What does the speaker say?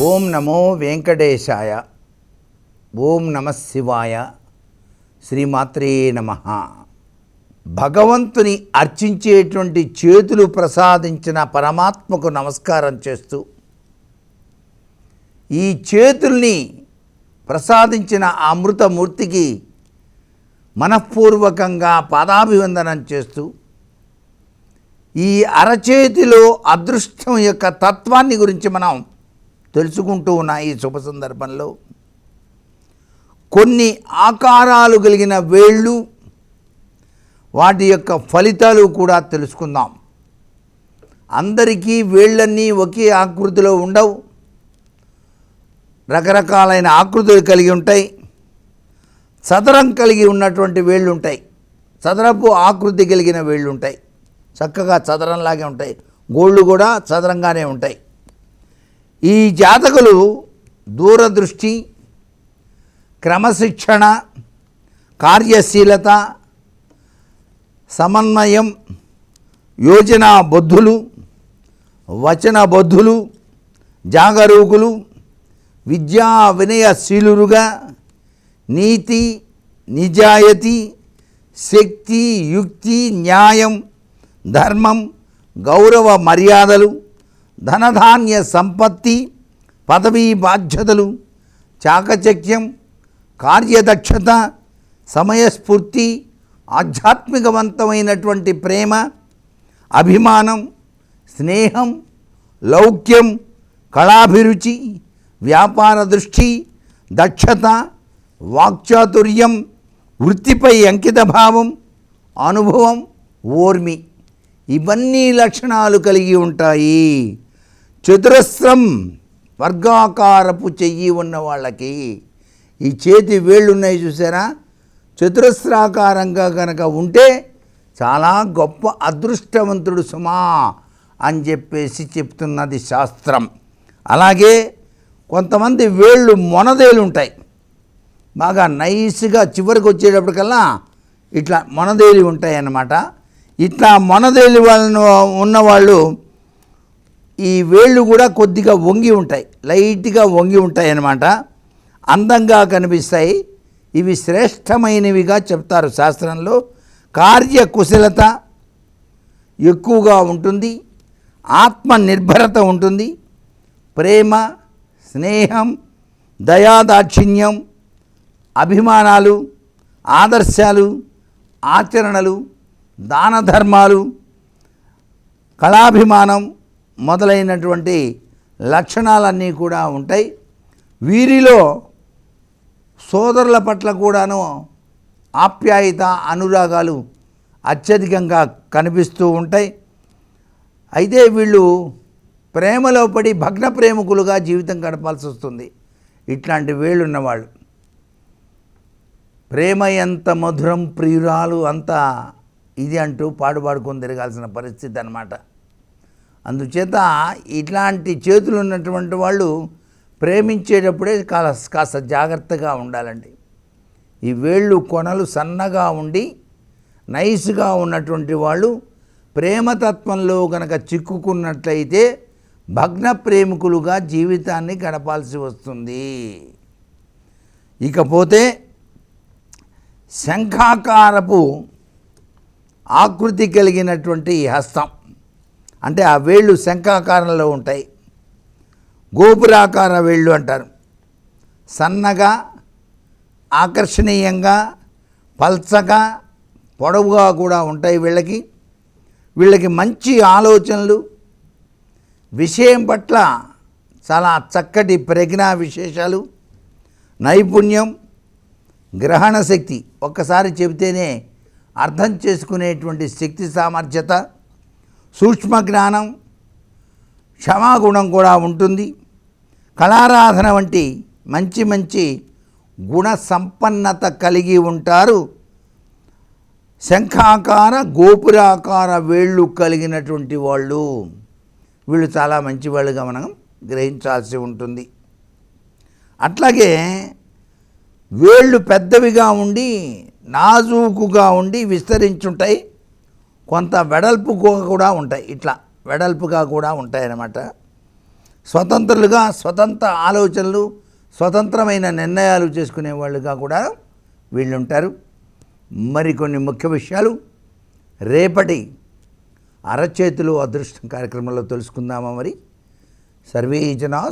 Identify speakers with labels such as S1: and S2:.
S1: ఓం నమో వెంకటేశాయ. ఓం నమ శివాయ. శ్రీమాత్రే నమ. భగవంతుని అర్చించేటువంటి చేతులు ప్రసాదించిన పరమాత్మకు నమస్కారం చేస్తూ ఈ చేతుల్ని ప్రసాదించిన అమృతమూర్తికి మనఃపూర్వకంగా పాదాభివందనం చేస్తూ ఈ అరచేతిలో అదృష్టం యొక్క తత్వాన్ని గురించి మనం తెలుసుకుంటూ ఉన్న ఈ శుభ సందర్భంలో కొన్ని ఆకారాలు కలిగిన వేళ్ళు వాటి యొక్క ఫలితాలు కూడా తెలుసుకుందాం. అందరికీ వేళ్ళన్నీ ఒకే ఆకృతిలో ఉండవు. రకరకాలైన ఆకృతులు కలిగి ఉంటాయి. చదరం కలిగి ఉన్నటువంటి వేళ్ళు ఉంటాయి. చదరపు ఆకృతి కలిగిన వేళ్ళు ఉంటాయి. చక్కగా చదరంలాగే ఉంటాయి. గోళ్ళు కూడా చదరంగానే ఉంటాయి. ఈ జాతకులు దూరదృష్టి క్రమశిక్షణ కార్యశీలత సమన్వయం యోజనా బొద్ధులు వచన బొద్ధులు జాగరూకులు విద్యా వినయశీలురుగా నీతి నిజాయతీ శక్తి యుక్తి న్యాయం ధర్మం గౌరవ మర్యాదలు ధనధాన్య సంపత్తి పదవీ బాధ్యతలు చాకచక్యం కార్యదక్షత సమయస్ఫూర్తి ఆధ్యాత్మికవంతమైనటువంటి ప్రేమ అభిమానం స్నేహం లౌక్యం కళాభిరుచి వ్యాపార దృష్టి దక్షత వాక్చాతుర్యం వృత్తిపై అంకితభావం అనుభవం ఓర్మి. ఇవన్నీ లక్షణాలు కలిగి ఉంటాయి. చతురస్రం వర్గాకారపు చెయ్యి ఉన్న వాళ్ళకి ఈ చేతి వేళ్ళు ఉన్నాయి చూసారా? చతురస్రాకారంగా కనుక ఉంటే చాలా గొప్ప అదృష్టవంతుడు సుమా అని చెప్పేసి చెప్తున్నది శాస్త్రం. అలాగే కొంతమంది వేళ్ళు మొనదేలు ఉంటాయి బాగా నైస్గా చివరికి వచ్చేటప్పటికల్లా ఇట్లా మొనదేలి ఉంటాయి అన్నమాట ఇట్లా మొనదేలి వాళ్ళను ఉన్నవాళ్ళు ఈ వేళ్ళు కూడా కొద్దిగా వంగి ఉంటాయి లైట్గా వంగి ఉంటాయి అన్నమాట అందంగా కనిపిస్తాయి. ఇవి శ్రేష్టమైనవిగా చెప్తారు శాస్త్రంలో. కార్యకుశలత ఎక్కువగా ఉంటుంది. ఆత్మ నిర్భరత ఉంటుంది. ప్రేమ స్నేహం దయాదాక్షిణ్యం అభిమానాలు ఆదర్శాలు ఆచరణలు దాన ధర్మాలు కళాభిమానం మొదలైనటువంటి లక్షణాలన్నీ కూడా ఉంటాయి. వీరిలో సోదరుల పట్ల కూడాను ఆప్యాయత అనురాగాలు అత్యధికంగా కనిపిస్తూ ఉంటాయి. అయితే వీళ్ళు ప్రేమలో పడి భగ్న ప్రేమికులుగా జీవితం గడపాల్సి వస్తుంది. ఇట్లాంటి వేళ్ళు ఉన్నవాళ్ళు ప్రేమ ఎంత మధురం ప్రియురాలు అంత ఇది అంటూ పాడుపాడుకొని తిరగాల్సిన పరిస్థితి అన్నమాట. అందుచేత ఇట్లాంటి చేతులు ఉన్నటువంటి వాళ్ళు ప్రేమించేటప్పుడే కాస్త కాస్త జాగ్రత్తగా ఉండాలండి. ఈ వేళ్ళు కొనలు సన్నగా ఉండి నైస్గా ఉన్నటువంటి వాళ్ళు ప్రేమతత్వంలో కనుక చిక్కుకున్నట్లయితే భగ్న ప్రేమికులుగా జీవితాన్ని గడపాల్సి వస్తుంది. ఇకపోతే శంఖాకారపు ఆకృతి కలిగినటువంటి హస్తం. అంటే ఆ వేళ్ళు శంఖాకారంలో ఉంటాయి. గోపురాకార వేళ్ళు అంటారు. సన్నగా ఆకర్షణీయంగా పల్చగా పొడవుగా కూడా ఉంటాయి వీళ్ళకి. వీళ్ళకి మంచి ఆలోచనలు. విషయం పట్ల చాలా చక్కటి ప్రజ్ఞా విశేషాలు. నైపుణ్యం గ్రహణ శక్తి. ఒక్కసారి చెబితేనే అర్థం చేసుకునేటువంటి శక్తి సామర్థ్యత. సూక్ష్మ జ్ఞానం క్షమాగుణం కూడా ఉంటుంది. కళారాధన వంటి మంచి మంచి గుణ సంపన్నత కలిగి ఉంటారు. శంఖాకార గోపురాకార వేళ్ళు కలిగినటువంటి వాళ్ళు వీళ్ళు చాలా మంచి వాళ్ళుగా మనం గ్రహించాల్సి ఉంటుంది. అట్లాగే వేళ్ళు పెద్దవిగా ఉండి నాజూకుగా ఉండి విస్తరించుంటాయి. కొంత వెడల్పు కూడా ఉంటాయి. ఇట్లా వెడల్పుగా కూడా ఉంటాయన్నమాట. స్వతంత్రులుగా స్వతంత్ర ఆలోచనలు స్వతంత్రమైన నిర్ణయాలు చేసుకునే వాళ్ళుగా కూడా వీళ్ళుంటారు. మరికొన్ని ముఖ్య విషయాలు. రేపటి అరచేతులు అదృష్టం కార్యక్రమంలో తెలుసుకుందామా మరి. సర్వే జనా